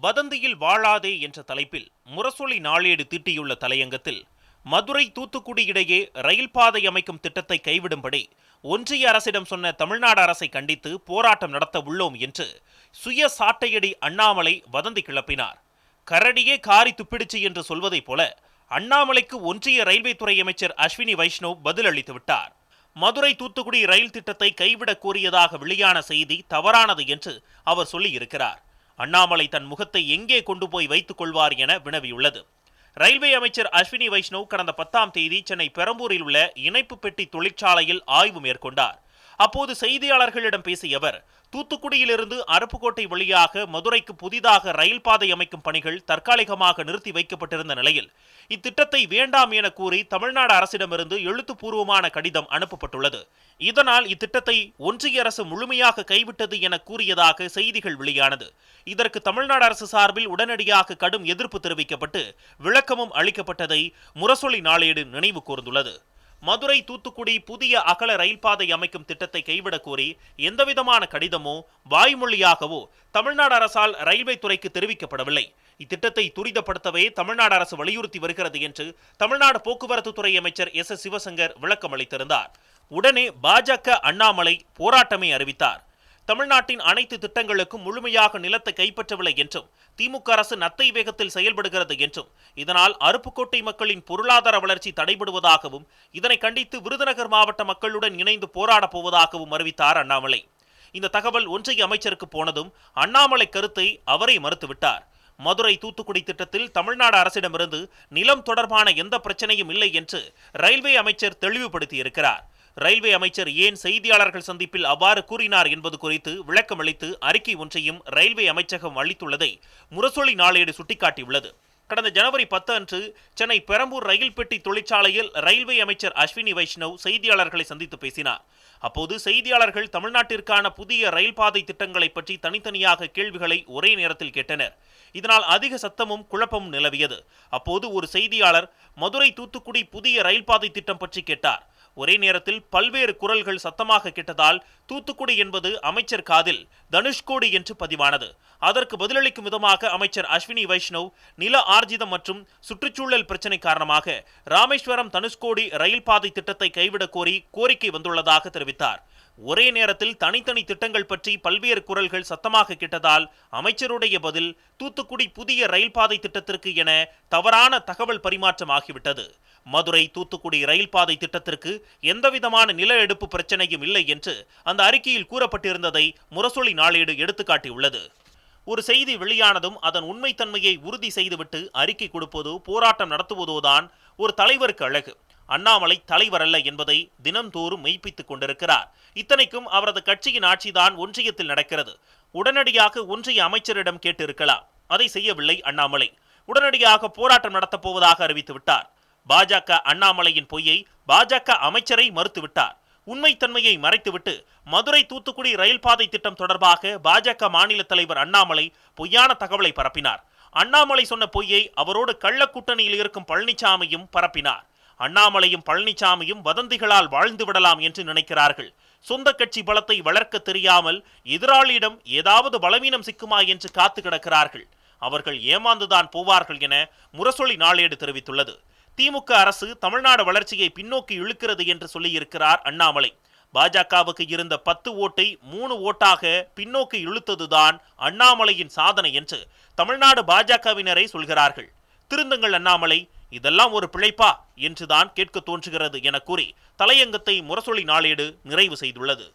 வதந்தியில் வாழாதே என்ற தலைப்பில் முரசொலி நாளேடு தீட்டியுள்ள தலையங்கத்தில் மதுரை தூத்துக்குடி இடையே ரயில் பாதை அமைக்கும் திட்டத்தை கைவிடும்படி ஒன்றிய அரசிடம் சொன்ன தமிழ்நாடு அரசை கண்டித்து போராட்டம் நடத்த உள்ளோம் என்று சுய சாட்டையடி அண்ணாமலை வதந்தி கிளப்பினார். கரடியே காரி துப்பிடுச்சு என்று சொல்வதைப் போல அண்ணாமலைக்கு ஒன்றிய ரயில்வே துறை அமைச்சர் அஸ்வினி வைஷ்ணவ் பதிலளித்து விட்டார். மதுரை தூத்துக்குடி ரயில் திட்டத்தை கைவிடக் கோரியதாக வெளியான செய்தி தவறானது என்று அவர் சொல்லியிருக்கிறார். அண்ணாமலை தன் முகத்தை எங்கே கொண்டு போய் வைத்துக் கொள்வார் என வினவியுள்ளது. ரயில்வே அமைச்சர் அஸ்வினி வைஷ்ணவ் கடந்த பத்தாம் தேதி சென்னை பெரம்பூரில் உள்ள இணைப்பு பெட்டி தொழிற்சாலையில் ஆய்வு மேற்கொண்டார். அப்போது செய்தியாளர்களிடம் பேசிய அவர் தூத்துக்குடியிலிருந்து அருப்புக்கோட்டை வழியாக மதுரைக்கு புதிதாக ரயில் பாதை அமைக்கும் பணிகள் தற்காலிகமாக நிறுத்தி வைக்கப்பட்டிருந்த நிலையில் இத்திட்டத்தை வேண்டாம் என கூறி தமிழ்நாடு அரசிடமிருந்து எழுத்துப்பூர்வமான கடிதம் அனுப்பப்பட்டுள்ளது. இதனால் இத்திட்டத்தை ஒன்றிய அரசு முழுமையாக கைவிட்டது என கூறியதாக செய்திகள் வெளியானது. இதற்கு தமிழ்நாடு அரசு சார்பில் உடனடியாக கடும் எதிர்ப்பு தெரிவிக்கப்பட்டு விளக்கமும் அளிக்கப்பட்டதை முரசொலி நாளேடு நினைவு கூர்ந்துள்ளது. மதுரை தூத்துக்குடி புதிய அகல ரயில் பாதை அமைக்கும் திட்டத்தை கைவிடக் கோரி எந்தவிதமான கடிதமோ வாய்மொழியாகவோ தமிழ்நாடு அரசால் ரயில்வே துறைக்கு தெரிவிக்கப்படவில்லை. இத்திட்டத்தை துரிதப்படுத்தவே தமிழ்நாடு அரசு வலியுறுத்தி வருகிறது என்று தமிழ்நாடு போக்குவரத்து துறை அமைச்சர் எஸ் எஸ் சிவசங்கர் விளக்கம் அளித்திருந்தார் உடனே பாஜக அண்ணாமலை போராட்டமே அறிவித்தார். தமிழ்நாட்டின் அனைத்து திட்டங்களுக்கும் முழுமையாக நிலத்தை கைப்பற்றவில்லை என்றும் திமுக அரசு நத்தை வேகத்தில் செயல்படுகிறது என்றும் இதனால் அருப்புக்கோட்டை மக்களின் பொருளாதார வளர்ச்சி தடைபடுவதாகவும் இதனை கண்டித்து விருதுநகர் மாவட்ட மக்களுடன் இணைந்து போராடப் போவதாகவும் அறிவித்தார் அண்ணாமலை. இந்த தகவல் ஒன்றிய அமைச்சருக்கு போனதும் அண்ணாமலை கருத்தை அவரே மறுத்துவிட்டார். மதுரை தூத்துக்குடி திட்டத்தில் தமிழ்நாடு அரசிடமிருந்து நிலம் தொடர்பான எந்த பிரச்சனையும் இல்லை என்று ரயில்வே அமைச்சர் தெளிவுபடுத்தியிருக்கிறார். ரயில்வே அமைச்சர் ஏன் செய்தியாளர்கள் சந்திப்பில் அவ்வாறு கூறினார் என்பது குறித்து விளக்கமளித்து அறிக்கை ஒன்றையும் ரயில்வே அமைச்சகம் அளித்துள்ளதை முரசொலி நாளேடு சுட்டிக்காட்டியுள்ளது. கடந்த ஜனவரி பத்து அன்று சென்னை பெரம்பூர் ரயில் பெட்டி தொழிற்சாலையில் ரயில்வே அமைச்சர் அஸ்வினி வைஷ்ணவ் செய்தியாளர்களை சந்தித்து பேசினார். அப்போது செய்தியாளர்கள் தமிழ்நாட்டிற்கான புதிய ரயில் பாதை திட்டங்களை பற்றி தனித்தனியாக கேள்விகளை ஒரே நேரத்தில் கேட்டனர். இதனால் அதிக சத்தமும் குழப்பமும் நிலவியது. அப்போது ஒரு செய்தியாளர் மதுரை தூத்துக்குடி புதிய ரயில் பாதை திட்டம் பற்றி கேட்டார். ஒரே நேரத்தில் பல்வேறு குரல்கள் சத்தமாக கேட்டதால் தூத்துக்குடி என்பது அமைச்சர் காதில் தனுஷ்கோடி என்று பதிவானது. அதற்கு பதிலளிக்கும் விதமாக அமைச்சர் அஸ்வினி வைஷ்ணவ் நில ஆர்ஜிதம் மற்றும் சுற்றுச்சூழல் பிரச்சினை காரணமாக ராமேஸ்வரம் தனுஷ்கோடி ரயில் பாதை திட்டத்தை கைவிடக் கோரி கோரிக்கை வந்துள்ளதாக தெரிவித்தார். ஒரே நேரத்தில் தனித்தனி திட்டங்கள் பற்றி பல்வேறு குரல்கள் சத்தமாக கிட்டதால் அமைச்சருடைய பதில் தூத்துக்குடி புதிய ரயில் பாதை திட்டத்திற்கு என தவறான தகவல் பரிமாற்றம் ஆகிவிட்டது. மதுரை தூத்துக்குடி ரயில் பாதை திட்டத்திற்கு எந்தவிதமான நில எடுப்பு பிரச்சனையும் இல்லை என்று அந்த அறிக்கையில் கூறப்பட்டிருந்ததை முரசொலி நாளேடு எடுத்துக்காட்டியுள்ளது. ஒரு செய்தி வெளியானதும் அதன் உண்மைத்தன்மையை உறுதி செய்துவிட்டு அறிக்கை கொடுப்பதோ போராட்டம் நடத்துவதோதான் ஒரு தலைவருக்கு அழகு. அண்ணாமலை தலைவர் அல்ல என்பதை தினம்தோறும் மெய்ப்பித்துக் கொண்டிருக்கிறார். இத்தனைக்கும் அவரது கட்சியின் ஆட்சிதான் ஒன்றியத்தில் நடக்கிறது. உடனடியாக ஒன்றிய அமைச்சரிடம் கேட்டிருக்கலாம். அதை செய்யவில்லை அண்ணாமலை. உடனடியாக போராட்டம் நடத்தப் போவதாக அறிவித்து விட்டார். பாஜக அண்ணாமலையின் பொய்யை பாஜக அமைச்சரை மறுத்துவிட்டார். உண்மைத்தன்மையை மறைத்துவிட்டு மதுரை தூத்துக்குடி ரயில் பாதை திட்டம் தொடர்பாக பாஜக மாநில தலைவர் அண்ணாமலை பொய்யான தகவலை பரப்பினார். அண்ணாமலை சொன்ன பொய்யை அவரோடு கள்ள கூட்டணியில் இருக்கும் பழனிசாமியும் பரப்பினார். அண்ணாமலையும் பழனிசாமியும் வதந்திகளால் வாழ்ந்து விடலாம் என்று நினைக்கிறார்கள். சொந்த கட்சி பலத்தை வளர்க்க தெரியாமல் எதிராளியிடம் ஏதாவது பலவீனம் சிக்குமா என்று காத்து கிடக்கிறார்கள். அவர்கள் ஏமாந்துதான் போவார்கள் என முரசொலி நாளேடு தெரிவித்துள்ளது. திமுக அரசு தமிழ்நாடு வளர்ச்சியை பின்னோக்கி இழுக்கிறது என்று சொல்லியிருக்கிறார் அண்ணாமலை. பாஜகவுக்கு இருந்த பத்து ஓட்டை மூணு ஓட்டாக பின்னோக்கி இழுத்ததுதான் அண்ணாமலையின் சாதனை என்று தமிழ்நாடு பாஜகவினரை சொல்கிறார்கள். திருந்துங்கள் அண்ணாமலை இதெல்லாம் ஒரு பிழைப்பா என்றுதான் கேட்க தோன்றுகிறது என கூறி தலையங்கத்தை முரசொலி நாளேடு நிறைவு செய்துள்ளது.